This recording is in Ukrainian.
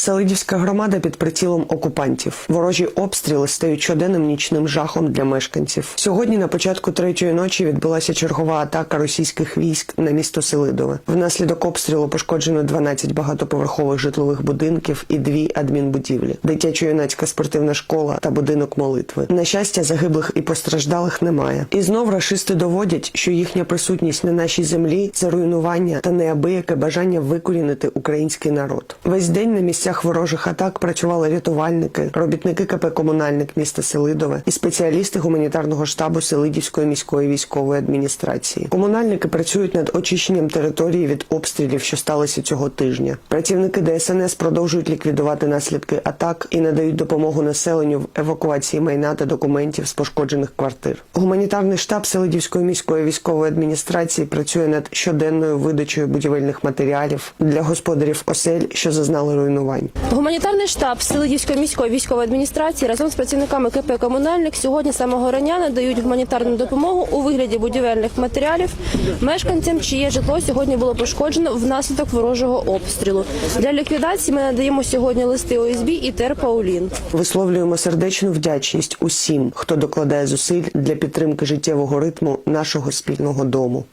Селидівська громада під прицілом окупантів. Ворожі обстріли стають щоденним нічним жахом для мешканців. Сьогодні на початку третьої ночі відбулася чергова атака російських військ на місто Селидове. Внаслідок обстрілу пошкоджено 12 багатоповерхових житлових будинків і дві адмінбудівлі, дитячо-юнацька спортивна школа та будинок молитви. На щастя, загиблих і постраждалих немає. І знов рашисти доводять, що їхня присутність на нашій землі це руйнування та неабияке бажання викорінити український народ. Весь день на місцях ворожих атак працювали рятувальники, робітники КП Комунальник міста Селидове і спеціалісти гуманітарного штабу Селидівської міської військової адміністрації. Комунальники працюють над очищенням території від обстрілів, що сталися цього тижня. Працівники ДСНС продовжують ліквідувати наслідки атак і надають допомогу населенню в евакуації майна та документів з пошкоджених квартир. Гуманітарний штаб Селидівської міської військової адміністрації працює над щоденною видачею будівельних матеріалів для господарів осель, що зазнали руйнувань. Гуманітарний штаб Селидівської міської військової адміністрації разом з працівниками КП Комунальник сьогодні самого рання надають гуманітарну допомогу у вигляді будівельних матеріалів мешканцям, чиє житло сьогодні було пошкоджено внаслідок ворожого обстрілу. Для ліквідації ми надаємо сьогодні листи ОСБ і ТЕР Паулін. Висловлюємо сердечну вдячність усім, хто докладає зусиль для підтримки життєвого ритму нашого спільного дому.